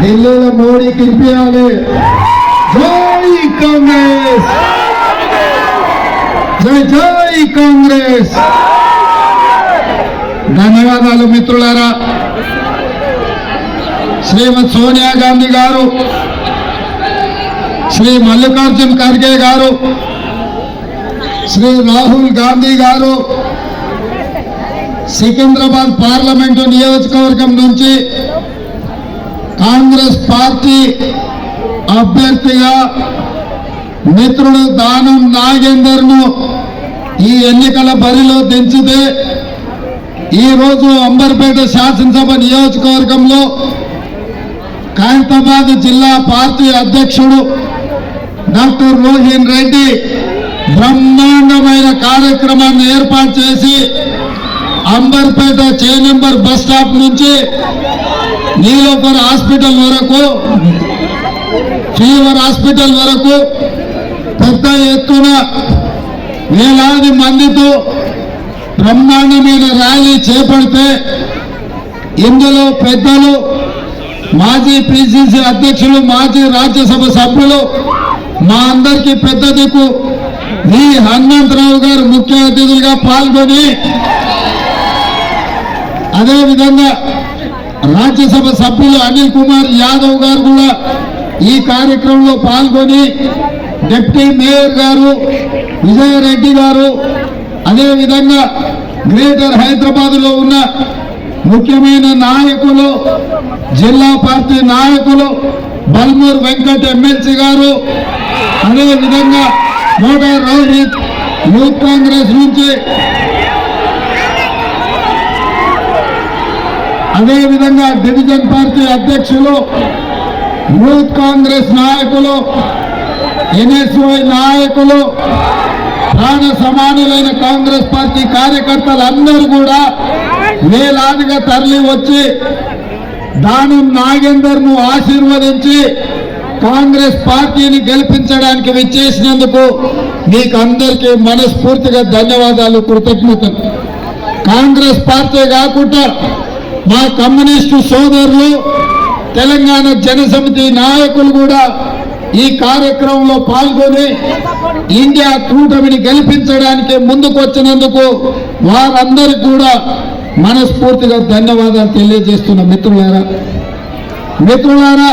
ఢిల్లీలో మోడీకి ఇప్పించాలి జై కాంగ్రెస్. జై జై కాంగ్రెస్. ధన్యవాదాలు మిత్రులారా. శ్రీమతి సోనియా గాంధీ గారు శ్రీ మల్లికార్జున్ ఖర్గే గారు శ్రీ రాహుల్ గాంధీ గారు సికింద్రాబాద్ పార్లమెంటు నియోజకవర్గం నుంచి కాంగ్రెస్ పార్టీ అభ్యర్థిగా మిత్రుడు దానం నాగేందర్ను ఈ ఎన్నికల బరిలో దించితే ఈరోజు అంబర్పేట శాసనసభ నియోజకవర్గంలో ఖైరతాబాద్ జిల్లా పార్టీ అధ్యక్షుడు డాక్టర్ రోహిన్ రెడ్డి బ్రహ్మాండమైన కార్యక్రమాన్ని ఏర్పాటు చేసి అంబర్పేట చే నెంబర్ బస్ స్టాప్ నుంచి నీలోఫర్ హాస్పిటల్ వరకు ఫీవర్ హాస్పిటల్ వరకు పెద్ద ఎత్తున వేలాది మందితో బ్రహ్మాండమైన ర్యాలీ చేపడితే ఇందులో పెద్దలు మాజీ పిసిసి అధ్యక్షులు మాజీ రాజ్యసభ సభ్యులు మా అందరికీ పెద్ద దిక్కు. వి. హనుమంతరావు గారు ముఖ్య అతిథులుగా పాల్గొని అదేవిధంగా రాజ్యసభ సభ్యులు అనిల్ కుమార్ యాదవ్ గారు కూడా ఈ కార్యక్రమంలో పాల్గొని డిప్యూటీ మేయర్ గారు విజయారెడ్డి గారు అదేవిధంగా గ్రేటర్ హైదరాబాద్లో ఉన్న ముఖ్యమైన నాయకులు జిల్లా పార్టీ నాయకులు బల్మూర్ వెంకట్ ఎమ్మెల్సీ గారు అదేవిధంగా మోటార్ రోహిత్ యూత్ కాంగ్రెస్ నుంచి అదేవిధంగా డివిజన్ పార్టీ అధ్యక్షులు యూత్ కాంగ్రెస్ నాయకులు ఎన్ఎస్వై నాయకులు ప్రాణ సమానులైన కాంగ్రెస్ పార్టీ కార్యకర్తలందరూ కూడా వేలాదిగా తరలి వచ్చి దానం నాగేందర్ను ఆశీర్వదించి కాంగ్రెస్ పార్టీని గెలిపించడానికి విచ్చేసినందుకు మీకు అందరికీ మనస్ఫూర్తిగా ధన్యవాదాలు కృతజ్ఞతలు. కాంగ్రెస్ పార్టీ కాకుండా మా కమ్యూనిస్టు సోదరులు తెలంగాణ జనసమితి నాయకులు కూడా ఈ కార్యక్రమంలో పాల్గొని ఇండియా కూటమిని గెలిపించడానికి ముందుకు వచ్చినందుకు వారందరికీ కూడా మనస్ఫూర్తిగా ధన్యవాదాలు తెలియజేస్తున్న మిత్రులారా. మిత్రులారా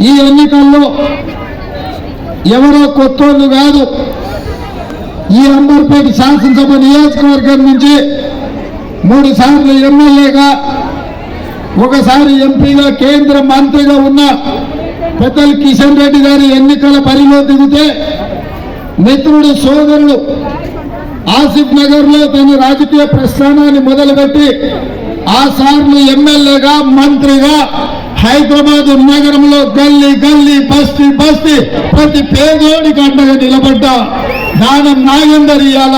ఈ ఎన్నికల్లో ఎవరో కొత్తోళ్ళు కాదు ఈ అంబర్పేట శాసనసభ నియోజకవర్గం నుంచి మూడు సార్లు ఎమ్మెల్యేగా ఒకసారి ఎంపీగా కేంద్ర మంత్రిగా ఉన్న పెద్దలు కిషన్ రెడ్డి గారి ఎన్నికల పరిలో దిగితే మిత్రుడు సోదరుడు ఆసిఫ్ నగర్లో తన రాజకీయ ప్రస్థానాన్ని మొదలుపెట్టి ఆ సార్లు ఎమ్మెల్యేగా మంత్రిగా హైదరాబాద్ నగరంలో గల్లీ గల్లీ బస్తీ బస్తీ ప్రతి పేదోడికి అండగా నిలబడ్డ. దానం నాగేందర్ ఇవాళ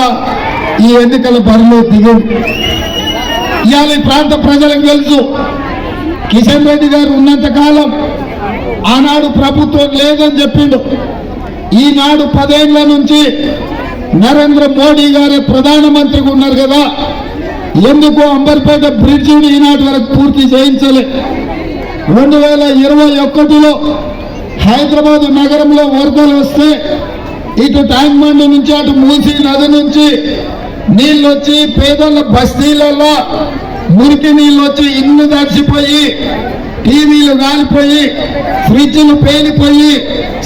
ఈ ఎన్నికల బరిలో దిగింది ఇవాళ ఈ ప్రాంత ప్రజలకు తెలుసు. కిషన్ రెడ్డి గారు ఉన్నంత కాలం ఆనాడు ప్రభుత్వం లేదని చెప్పిండు. ఈనాడు పదేళ్ళ నుంచి నరేంద్ర మోడీ గారే ప్రధానమంత్రిగా ఉన్నారు కదా. ఎందుకు అంబర్పేట బ్రిడ్జిని ఈనాటి వరకు పూర్తి చేయించలే. రెండు వేల ఇరవై ఒకటిలో హైదరాబాద్ నగరంలో వరదలు వస్తే ఇటు ట్యాంక్ బండ్ నుంచి అటు మూసి నది నుంచి నీళ్ళు వచ్చి పేదల బస్తీలలో మురికి నీళ్ళు వచ్చి ఇల్లు దర్చిపోయి టీవీలు గాలిపోయి ఫ్రిడ్జ్లు పేలిపోయి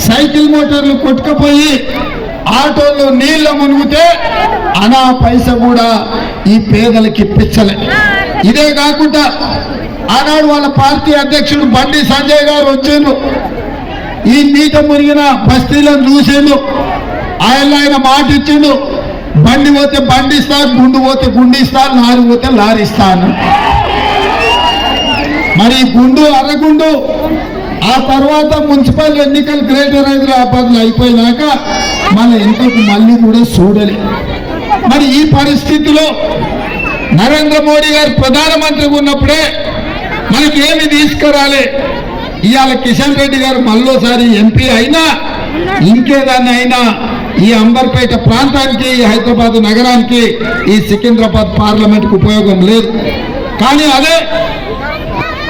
సైకిల్ మోటార్లు కొట్టుకుపోయి ఆటోలు నీళ్ళ మునిగితే అనా పైస కూడా ఈ పేదలకి ఇప్పించలే ఇదే కాకుండా ఆనాడు వాళ్ళ పార్టీ అధ్యక్షుడు బండి సంజయ్ గారు వచ్చాను ఈ నీట మునిగిన బస్తీలను చూసాను ఆయన ఆయన మాట ఇచ్చిండు బండి పోతే బండి ఇస్తాను గుండు పోతే గుండు ఇస్తాను లారీ పోతే లారీ ఇస్తాను. మరి ఈ గుండు అరగుండు ఆ తర్వాత మున్సిపల్ ఎన్నికలు గ్రేటర్ హైదరాబాద్లో అయిపోయినాక మన ఇంతకు మళ్ళీ కూడా చూడలే. మరి ఈ పరిస్థితిలో నరేంద్ర మోడీ గారు ప్రధానమంత్రి ఉన్నప్పుడే మనకి ఏమి తీసుకురాలే? ఇవాళ కిషన్ రెడ్డి గారు మళ్ళోసారి ఎంపీ అయినా ఇంకేదాన్ని అయినా ఈ అంబర్పేట ప్రాంతానికి ఈ హైదరాబాద్ నగరానికి ఈ సికింద్రాబాద్ పార్లమెంట్కు ఉపయోగం లేదు. కానీ అదే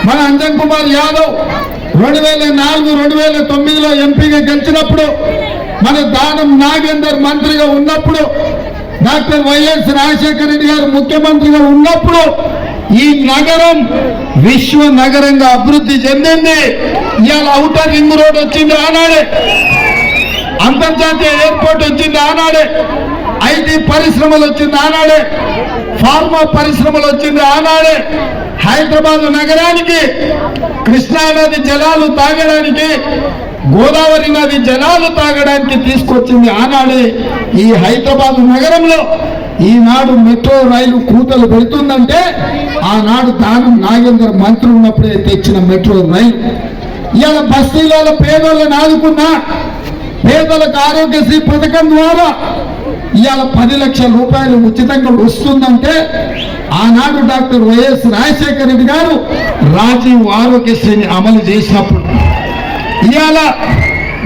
మన అంజన్ కుమార్ యాదవ్ రెండు వేల నాలుగు రెండు వేల తొమ్మిదిలో ఎంపీగా గెలిచినప్పుడు మన దానం నాగేందర్ మంత్రిగా ఉన్నప్పుడు డాక్టర్ వైఎస్ రాజశేఖర రెడ్డి గారు ముఖ్యమంత్రిగా ఉన్నప్పుడు ఈ నగరం విశ్వ నగరంగా అభివృద్ధి చెందింది. ఇవాళ అవుటర్ రింగ్ రోడ్ వచ్చింది ఆనాడే. అంతర్జాతీయ ఎయిర్పోర్ట్ వచ్చింది ఆనాడే. ఐటీ పరిశ్రమలు వచ్చింది ఆనాడే. ఫార్మా పరిశ్రమలు వచ్చింది ఆనాడే. హైదరాబాద్ నగరానికి కృష్ణా నది జలాలు తాగడానికి గోదావరి నది జలాలు తాగడానికి తీసుకొచ్చింది ఆనాడే ఈ హైదరాబాద్ నగరంలో. ఈనాడు మెట్రో రైలు కూతలు పెడుతుందంటే ఆనాడు దానం నాగేంద్ర మంత్రి ఉన్నప్పుడే తెచ్చిన మెట్రో రైలు. ఇవాళ బస్తీలలో పేదోళ్ళని ఆదుకున్నా పేదలకు ఆరోగ్యశ్రీ పథకం ద్వారా ఇవాళ పది లక్షల రూపాయలు ఉచితంగా వస్తుందంటే ఆనాడు డాక్టర్ వైఎస్ రాజశేఖర రెడ్డి గారు రాజీవ్ ఆరోగ్యశ్రీని అమలు చేసినప్పుడు. ఇవాళ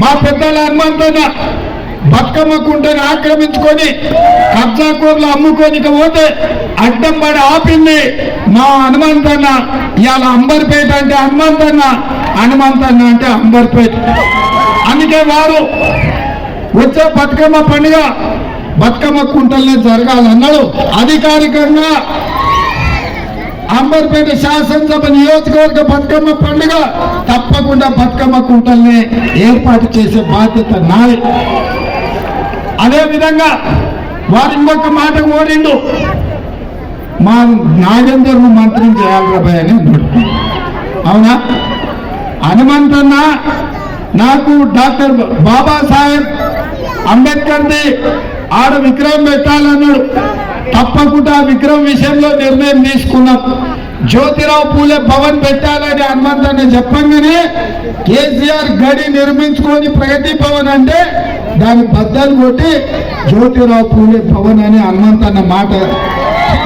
మా పెద్దల హనుమంతన్న బతుకమ్మ కుంటని ఆక్రమించుకొని కబ్జాకూర్లు అమ్ముకోనిక పోతే అడ్డం పడి ఆపింది మా హనుమంతన్న. ఇవాళ అంబర్పేట అంటే హనుమంతన్న హనుమంతన్న అంటే అంబర్పేట. అందుకే వారు వచ్చే బతుకమ్మ పండుగ బతుకమ్మ కుంటలనే జరగాలన్నాడు. అధికారికంగా అంబర్పేట శాసనసభ నియోజకవర్గ బతుకమ్మ పండుగ తప్పకుండా బతుకమ్మ కుంటల్ని ఏర్పాటు చేసే బాధ్యత నాది. అదే విధంగా వారు ఇంకొక మాట కోరిండు. మా నాగేందర్ను మంత్రం చేయాలి రాబాయ్ అని అన్నాడు. అవునా? హనుమంతన్నా నాకు డాక్టర్ బాబాసాహెబ్ అంబేద్కర్ది ఆడ విగ్రహం పెట్టాలన్నాడు. తప్పకుండా విగ్రహం విషయంలో నిర్ణయం తీసుకున్నాం. జ్యోతిరావు పూలే భవన్ పెట్టాలని హనుమంతన్న చెప్పంగానే కేసీఆర్ గడి నిర్మించుకొని ప్రగతి భవన్ అంటే దాని బద్దలు కొట్టి జ్యోతిరావు పూలే భవన్ అని హనుమంతన్న మాట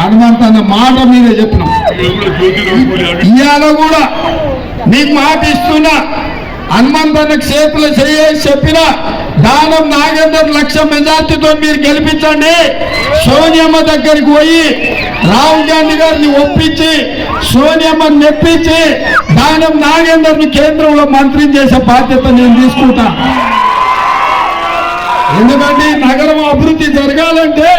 హనుమంతన్న మాట మీద చెప్పినాం. ఇవాళ కూడా నీకు మాట ఇస్తున్నా హనుమంతన్న చేతులు చేయేసి చెప్పిన దానం నాగేందర్ లక్ష మెజార్టీతో మీరు గెలిపించండి. సోనియమ్మ దగ్గరికి పోయి రాహుల్ గాంధీ గారిని ఒప్పించి సోనియమ్మని నెప్పించి దానం నాగేందర్ని కేంద్రంలో మంత్రి చేసే బాధ్యత నేను తీసుకుంటా. ఎందుకంటే నగరం అభివృద్ధి జరగాలంటే